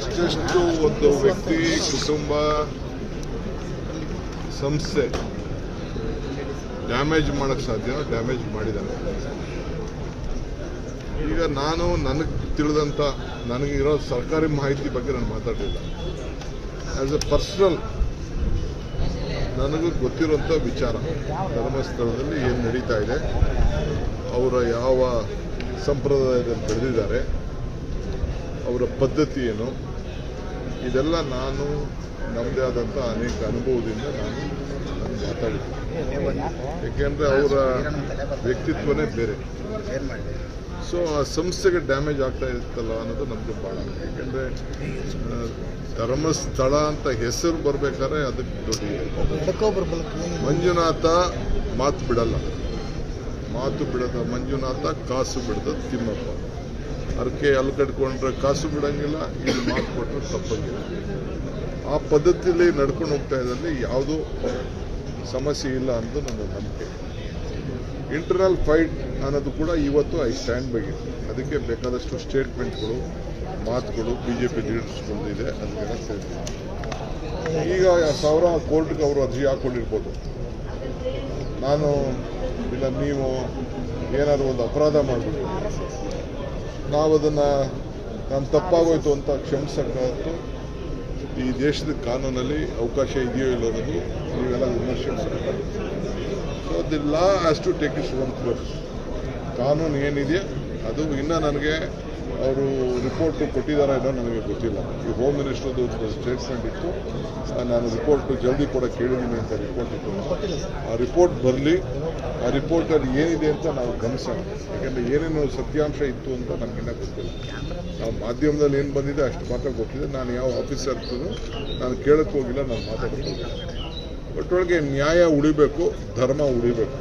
ಎಷ್ಟೆಷ್ಟು ಒಂದು ವ್ಯಕ್ತಿ ಕುಟುಂಬ ಸಂಸ್ಥೆ ಡ್ಯಾಮೇಜ್ ಮಾಡೋಕ್ಕೆ ಸಾಧ್ಯ, ಡ್ಯಾಮೇಜ್ ಮಾಡಿದ್ದಾರೆ. ಈಗ ನಾನು ನನಗೆ ತಿಳಿದಂಥ ನನಗಿರೋ ಸರ್ಕಾರಿ ಮಾಹಿತಿ ಬಗ್ಗೆ ನಾನು ಮಾತಾಡಲಿಲ್ಲ. ಆ್ಯಸ್ ಎ ಪರ್ಸನಲ್ ನನಗೂ ಗೊತ್ತಿರುವಂಥ ವಿಚಾರ, ಧರ್ಮಸ್ಥಳದಲ್ಲಿ ಏನು ನಡೀತಾ ಇದೆ, ಅವರ ಯಾವ ಸಂಪ್ರದಾಯದಲ್ಲಿ ಬೆಳೆದಿದ್ದಾರೆ, ಅವರ ಪದ್ಧತಿ ಏನು ಇದೆಲ್ಲ ನಾನು ನಮ್ಮದೇ ಆದಂಥ ಅನೇಕ ಅನುಭವದಿಂದ ನಾನು ಮಾತಾಡಿದ್ದೀನಿ ಏಕೆಂದರೆ ಅವರ ವ್ಯಕ್ತಿತ್ವನೇ ಬೇರೆ. ಸೊ ಆ ಸಂಸ್ಥೆಗೆ ಡ್ಯಾಮೇಜ್ ಆಗ್ತಾ ಇರುತ್ತಲ್ಲ ಅನ್ನೋದು ನಮಗೆ ಭಾಳ ಯಾಕೆಂದ್ರೆ ಧರ್ಮಸ್ಥಳ ಅಂತ ಹೆಸರು ಬರಬೇಕಾದ್ರೆ ಅದಕ್ಕೆ ದೊಡ್ಡ. ಮಂಜುನಾಥ ಮಾತು ಬಿಡಲ್ಲ. ಮಾತು ಬಿಡದ ಮಂಜುನಾಥ, ಕಾಸು ಬಿಡದ ತಿಮ್ಮಪ್ಪ. ಅರ್ಕೆ ಅಲ್ಲಿ ಕಟ್ಕೊಂಡ್ರೆ ಕಾಸು ಬಿಡಂಗಿಲ್ಲ ಇಲ್ಲಿ ಮಾತು ಕೊಟ್ಟರೆ ತಪ್ಪಂಗಿಲ್ಲ ಆ ಪದ್ಧತಿಯಲ್ಲಿ ನಡ್ಕೊಂಡು ಹೋಗ್ತಾ ಇದ್ದಲ್ಲಿ ಯಾವುದೂ ಸಮಸ್ಯೆ ಇಲ್ಲ ಅಂತ ನನ್ನ ನಂಬಿಕೆ. ಇಂಟರ್ನಲ್ ಫೈಟ್ ಅನ್ನೋದು ಕೂಡ ಇವತ್ತು ಐ ಸ್ಟ್ಯಾಂಡ್ ಬೈ ಅದಕ್ಕೆ ಬೇಕಾದಷ್ಟು ಸ್ಟೇಟ್ಮೆಂಟ್ಗಳು, ಮಾತುಗಳು ಬಿ ಜೆ ಪಿ ಬಂದಿದೆ ಅದಕ್ಕೆಲ್ಲ ಸೇರ್ತೀನಿ. ಈಗ ಸಾವಿರ ಕೋರ್ಟ್ಗೆ ಅವರು ಅರ್ಜಿ ಹಾಕೊಂಡಿರ್ಬೋದು ನಾನು ಇಲ್ಲ, ನೀವು ಏನಾದರೂ ಒಂದು ಅಪರಾಧ ಮಾಡಿಬಿಟ್ಟು ನಾವು ಅದನ್ನು, ನಾನು ತಪ್ಪಾಗೋಯ್ತು ಅಂತ ಕ್ಷಮಿಸಕ್ಕಂತೂ ಈ ದೇಶದ ಕಾನೂನಲ್ಲಿ ಅವಕಾಶ ಇದೆಯೋ ಇಲ್ಲೋ ಅನ್ನೋದು ನೀವೆಲ್ಲ ವಿಮರ್ಶೆ so the law has to take its own course ಕಾನೂನು ಏನಿದೆಯಾ ಅದು ಇನ್ನೂ ನನಗೆ ಅವರು ರಿಪೋರ್ಟ್ ಕೊಟ್ಟಿದ್ದಾರೆ ಅನ್ನೋ ನನಗೆ ಗೊತ್ತಿಲ್ಲ. ಈ ಹೋಮ್ ಮಿನಿಸ್ಟರ್ದು ಸ್ಟೇಟ್ಮೆಂಟ್ ಇತ್ತು. ನಾನು ರಿಪೋರ್ಟ್ ಜಲ್ದಿ ಕೂಡ ಕೇಳಿದ್ದೀನಿ ಅಂತ ರಿಪೋರ್ಟ್ ಇತ್ತು. ಆ ರಿಪೋರ್ಟ್ ಬರಲಿ ರಿಪೋರ್ಟಲ್ಲಿ ಏನಿದೆ ಅಂತ ನಾವು ಗಮನಿಸೋಣ ಯಾಕೆಂದರೆ ಏನೇನು ಸತ್ಯಾಂಶ ಇತ್ತು ಅಂತ ನಮಗಿನ್ನ ಗೊತ್ತಿಲ್ಲ. ನಾವು ಮಾಧ್ಯಮದಲ್ಲಿ ಏನು ಬಂದಿದೆ ಅಷ್ಟು ಮಾತ್ರ ಗೊತ್ತಿದೆ. ನಾನು ಯಾವ ಆಫೀಸರ್ ನಾನು ಕೇಳಕ್ಕೆ ಹೋಗಿಲ್ಲ, ನಾನು ಹೋಗಿಲ್ಲ ಒಟ್ಟೊಳಗೆ ನ್ಯಾಯ ಉಳಿಬೇಕು, ಧರ್ಮ ಉಳಿಬೇಕು.